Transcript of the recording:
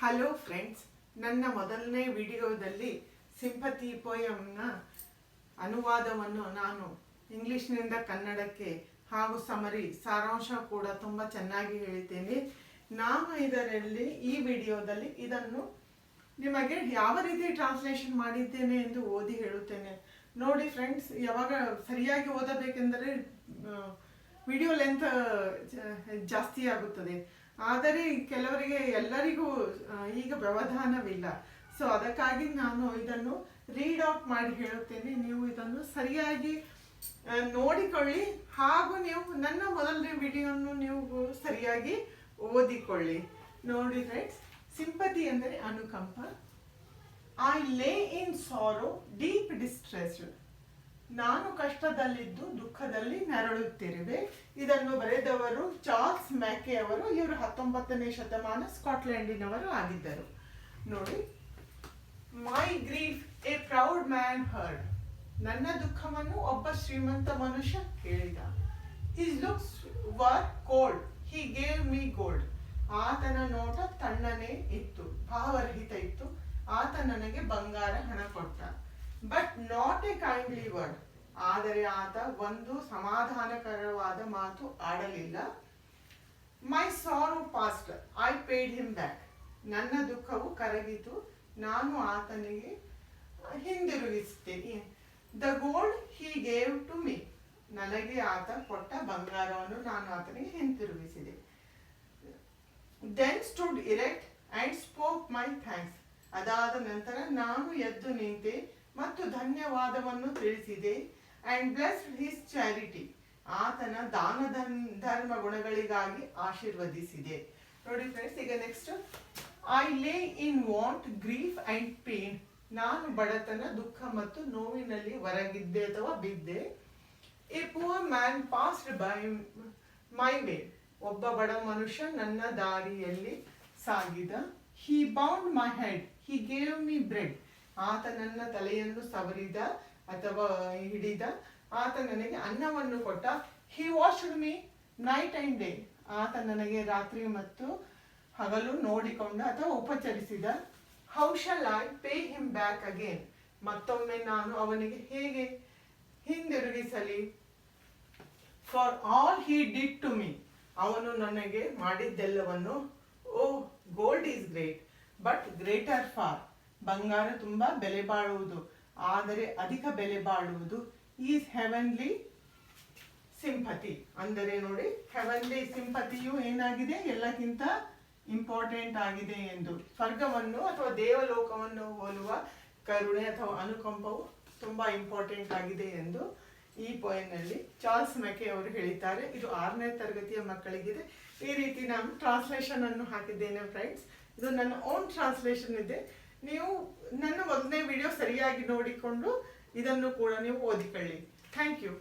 Hello friends ನನ್ನ ಮೊದಲನೇ ವಿಡಿಯೋದಲ್ಲಿ ಸಿಂಪತಿ ಪೋಯಂನ ಅನುವಾದವನ್ನು ನಾನು ಇಂಗ್ಲಿಷ್ನಿಂದ ಕನ್ನಡಕ್ಕೆ ಹಾಗೂ ಸಮರಿ ಸಾರಾಂಶ ಕೂಡ ತುಂಬ ಚೆನ್ನಾಗಿ ಹೇಳಿದ್ದೇನೆ. ನಾನು ಇದರಲ್ಲಿ, ಈ ವಿಡಿಯೋದಲ್ಲಿ ಇದನ್ನು ನಿಮಗೆ ಯಾವ ರೀತಿ ಟ್ರಾನ್ಸ್ಲೇಷನ್ ಮಾಡಿದ್ದೇನೆ ಎಂದು ಓದಿ ಹೇಳುತ್ತೇನೆ. ನೋಡಿ ಫ್ರೆಂಡ್ಸ್ ಯಾವಾಗ ಸರಿಯಾಗಿ ಓದಬೇಕೆಂದರೆ ವಿಡಿಯೋ ಲೆಂತ್ ಜಾಸ್ತಿ ಆಗುತ್ತದೆ. ಆದರೆ ಕೆಲವರಿಗೆ ಎಲ್ಲರಿಗೂ ಈಗ ವ್ಯವಧಾನವಿಲ್ಲ. ಸೊ ಅದಕ್ಕಾಗಿ ನಾನು ಇದನ್ನು ರೀಡ್ ಔಟ್ ಮಾಡಿ ಹೇಳುತ್ತೇನೆ. ನೀವು ಇದನ್ನು ಸರಿಯಾಗಿ ನೋಡಿಕೊಳ್ಳಿ. ಹಾಗೂ ನೀವು ನನ್ನ ಮೊದಲನೇ ವಿಡಿಯೋವನ್ನು ನೀವು ಸರಿಯಾಗಿ ಓದಿಕೊಳ್ಳಿ. ನೋಡಿ ಫ್ರೆಂಡ್ಸ್ ಸಿಂಪತಿ ಅಂದರೆ ಅನುಕಂಪ. I lay in ಸಾರೋ deep distress ನಾನು ಕಷ್ಟದಲ್ಲಿದ್ದು ದುಃಖದಲ್ಲಿ ನರಳುತ್ತಿರುವೆ. ಇದನ್ನು ಬರೆದವರು ಚಾರ್ಲ್ಸ್ ಮ್ಯಾಕೆ ಅವರು. ಇವರು ಹತ್ತೊಂಬತ್ತನೇ ಶತಮಾನ ಸ್ಕಾಟ್ಲೆಂಡಿನವರು ಆಗಿದ್ದರು. ನೋಡಿ. My grief a proud man heard ನನ್ನ ದುಃಖವನ್ನು ಒಬ್ಬ ಶ್ರೀಮಂತ ಮನುಷ್ಯ ಕೇಳಿದ. His looks were cold he gave me gold ಆತನ ನೋಟ ತಣ್ಣನೆ ಇತ್ತು. ಭಾವರಹಿತ ಇತ್ತು. ಆತ ನನಗೆ ಬಂಗಾರ ಹಣ ಕೊಟ್ಟ. But not a kindly word ಆದರೆ ಆತ ಒಂದು ಸಮಾಧಾನಕರವಾದ ಮಾತು ಆಡಲಿಲ್ಲ. My sorrow passed I paid him back ನನ್ನ ದುಃಖವು ಕರಗಿತು. ನಾನು ಆತನಿಗೆ ಹಿಂದಿರುಗಿಸ್ತೇನೆ the gold he gave to me ನನಗೆ ಆತ ಕೊಟ್ಟ ಬಂಗಾರವನ್ನು ನಾನು ಆತನಿಗೆ ಹಿಂತಿರುಗಿಸಿದೆ then stood erect and spoke my thanks ಅದಾದ ನಂತರ ನಾನು ಎದ್ದು ನಿಂತೆ ಮತ್ತು ಧನ್ಯವಾದವನ್ನು ತಿಳಿಸಿದೆ. ಅಂಡ್ ಬ್ಲೆಸ್ ಹಿಸ್ ಚಾರಿಟಿ ಆತನ ದಾನ ಧರ್ಮ ಗುಣಗಳಿಗಾಗಿ ಆಶೀರ್ವದಿಸಿದೆ. ನೋಡಿ ಫ್ರೆಂಡ್ಸ್ ಈಗ next I lay in want grief and pain ನಾನು ಬಡತನ, ದುಃಖ ಮತ್ತು ನೋವಿನಲ್ಲಿ ಹೊರಗಿದ್ದೆ ಅಥವಾ ಬಿದ್ದೆ. A poor man passed by my way ಒಬ್ಬ ಬಡ ಮನುಷ್ಯ ನನ್ನ ದಾರಿಯಲ್ಲಿ ಸಾಗಿದ. He bound my head he gave me bread ಆತ ನನ್ನ ತಲೆಯನ್ನು ಸವರಿದ ಅಥವಾ ಹಿಡಿದ, ಆತ ನನಗೆ ಅನ್ನವನ್ನು ಕೊಟ್ಟ. He washed me night and day ಆತ ನನಗೆ ರಾತ್ರಿ ಮತ್ತು ಹಗಲು ನೋಡಿಕೊಂಡ ಅಥವಾ ಉಪಚರಿಸಿದ. How shall I pay him back again ಮತ್ತೊಮ್ಮೆ ನಾನು ಅವನಿಗೆ ಹೇಗೆ ಹಿಂದಿರುಗಿಸಲಿ? For all he did to me ಅವನು ನನಗೆ ಮಾಡಿದ್ದೆಲ್ಲವನ್ನು. O gold is great but greater far ಬಂಗಾರ ತುಂಬ ಬೆಲೆ ಬಾಳುವುದು. ಆದರೆ ಅಧಿಕ ಬೆಲೆ ಬಾಳುವುದು ಈಸ್ ಹೆವೆನ್ಲಿ ಸಿಂಪತಿ ಅಂದರೆ ನೋಡಿ ಹೆವನ್ಲಿ ಸಿಂಪತಿಯು ಏನಾಗಿದೆ? ಎಲ್ಲಕ್ಕಿಂತ ಇಂಪಾರ್ಟೆಂಟ್ ಆಗಿದೆ ಎಂದು. ಸ್ವರ್ಗವನ್ನು ಅಥವಾ ದೇವಲೋಕವನ್ನು ಹೋಲುವ ಕರುಣೆ ಅಥವಾ ಅನುಕಂಪವು ತುಂಬಾ ಇಂಪಾರ್ಟೆಂಟ್ ಆಗಿದೆ ಎಂದು ಈ ಪಾಯಿಂಟ್ನಲ್ಲಿ ಚಾರ್ಲ್ಸ್ ಮೆಕೆ ಅವರು ಹೇಳಿದ್ದಾರೆ. ಇದು ಆರನೇ ತರಗತಿಯ ಮಕ್ಕಳಿಗಿದೆ. ಈ ರೀತಿ ನಾನು ಟ್ರಾನ್ಸ್ಲೇಷನ್ ಅನ್ನು ಹಾಕಿದ್ದೇನೆ ಫ್ರೆಂಡ್ಸ್ ಇದು ನನ್ನ ಓನ್ ಟ್ರಾನ್ಸ್ಲೇಷನ್ ಇದೆ. ನೀವು ನನ್ನ ಮೊದಲನೇ ವಿಡಿಯೋ ಸರಿಯಾಗಿ ನೋಡಿಕೊಂಡು ಇದನ್ನು ಕೂಡ ನೀವು ಓದಿಕೊಳ್ಳಿ. Thank you